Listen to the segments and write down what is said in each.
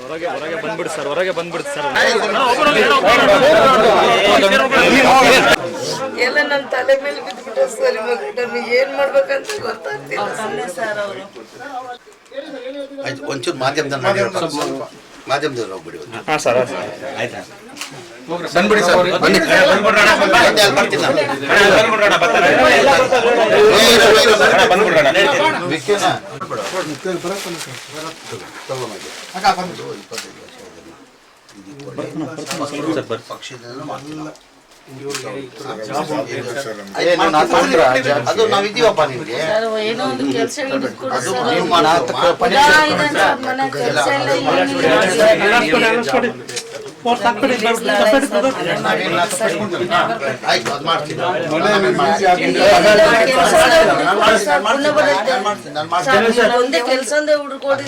ಹೊರಗೆ ಹೊರಗೆ ಬಂದ್ಬಿಡಿ ಸರ್ ಹೊರಗೆ ಬಂದ್ಬಿಡಿ ಸರ್ ಎಲ್ಲ ನನ್ನ ತಲೆ ಮೇಲೆ ಬಿದ್ದುಬಿಟ್ರೆ ಸರ್ ಇವಾಗ ನಮಗೆ ಏನ್ ಮಾಡ್ಬೇಕಂತ ಗೊತ್ತಾಗ್ತಿಲ್ಲ ಸರ್ ಅವರು ಆಯ್ತು ಒಂಚೂರು ಮಾಧ್ಯಮದಲ್ಲಿ ಮಾಧ್ಯಮದಲ್ಲಿ ಹೋಗ್ಬಿಡಿ ಒಂದು. ಹಾಂ ಸರ್ ಆಯ್ತಾ ಬಂದ್ಬಿಡಿ ಸರ್. ಬನ್ನಿ? ಅದು ನಾವಿದೀವಪ್ಪ ನಿಮ್ಗೆ. ಏನೋ ಒಂದು ಕೆಲಸ ಅದು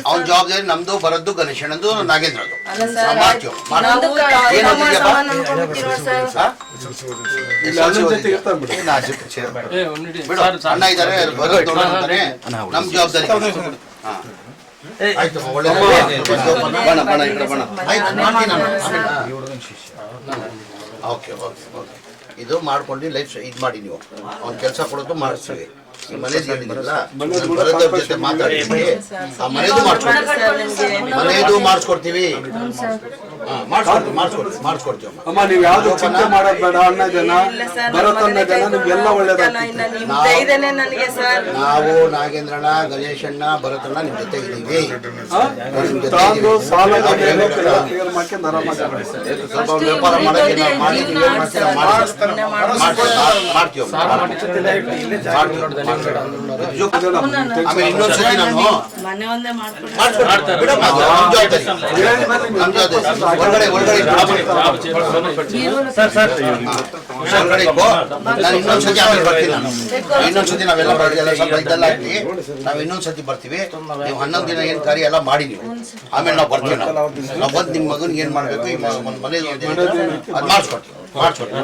ಅವನ ಜವಾಬ್ದಾರಿ ನಮ್ದು ಬರದ್ದು ಗಣೇಶನಂದು ನಾಗೇಂದ್ರದು ಅಣ್ಣ ಇದ್ದಾರೆ ನಮ್ ಜವಾಬ್ದಾರಿ ಹಾ. ಆಯ್ತು ಒಳ್ಳೆ ಬಣ ಬಣ ಈ ಕಡೆ ಬಣ ಆಯ್ತು ಮಾಡ್ತೀನಿ ನಾನು ಓಕೆ ಓಕೆ ಓಕೆ ಇದು ಮಾಡ್ಕೊಂಡು ಲೈಫ್ ಇದು ಮಾಡಿ ನೀವು ಅವ್ನ ಕೆಲಸ ಕೊಡೋದು ಮಾಡಿಸ್ತೀವಿ ಈ ಮನೇದು ಹೇಳಿದಿಲ್ಲ ಬರೋದವ್ರ ಜೊತೆ ಮಾತಾಡ್ತೀವಿ ಆ ಮನೆದು ಮಾಡಿಸ್ಕೊಡ್ತೀವಿ ಮನೆದು ಮಾಡಿಸ್ಕೊಡ್ತೀವಿ ಅಮ್ಮ. ನೀವು ಯಾವ್ದು ಚಿಂತೆ ಮಾಡೋದ್ ಬೇಡ ಅಣ್ಣ ಜನ ಜನ ನಿಮ್ಗೆಲ್ಲ ಒಳ್ಳೇದಾಗ್ತದೆ ನಾವು ನಾಗೇಂದ್ರಣ್ಣ ಗಣೇಶಣ್ಣ ಭರತಣ್ಣ ನಿಮ್ ಜೊತೆ ಇದೀವಿ ಸಾಲದ. ಕ್ಲಿಯರ್ ಮಾಡ್ಕೊಂಡು ಆರಾಮಾಗಿ ಸ್ವಲ್ಪ ವ್ಯಾಪಾರ ಮಾಡಕ್ಕೆ ನಾವು ಮಾಡ್ತೀವಿ ಏನ್ ಮಾಡ್ತೀರಾ. ಮಾಡ್ತೀವಿ, ಮಾಡ್ತೀವಿ. ಮಾಡ್ತೀವಿ. ಆಮೇಲೆ ಇನ್ನೊಂದ್ಸತಿ ನಾನು ಮನೆ ಒಂದೇ. ಒಳಗಡೆ. ಒಳಗಡೆ ಸರ್ ಸರ್ ಒಳಗಡೆ ಇಟ್ಕೋ. ನಾನು ಇನ್ನೊಂದ್ಸತಿ ಆಮೇಲೆ ಬರ್ತೀನಿ ನಾನು. ಇನ್ನೊಂದ್ಸತಿ ನಾವೆಲ್ಲ ಎಲ್ಲ ಸ್ವಲ್ಪ ಇದೆಲ್ಲ ಹಾಕಿ ನಾವು ಇನ್ನೊಂದ್ಸತಿ ಬರ್ತೀವಿ. ನೀವು ಹನ್ನೊಂದು ದಿನ ಏನು ಕಾರ್ಯ ಎಲ್ಲ ಮಾಡಿ ನೀವು. ಆಮೇಲೆ ನಾವು ಬರ್ತೀವಿ ನಾವು. ನಾವು ಬಂದು ನಿಮ್ಮ ಮಗನಿಗೆ ಏನ್ ಮಾಡ್ಬೇಕು? ಈ ಮ- ಮನೇಲಿ ಒಂದು ಅದು ಮಾಡಿಸ್ಕೊಡ್ತೀವಿ. ಮಾಡಿಸ್ಕೊಡ್ತೀವಿ.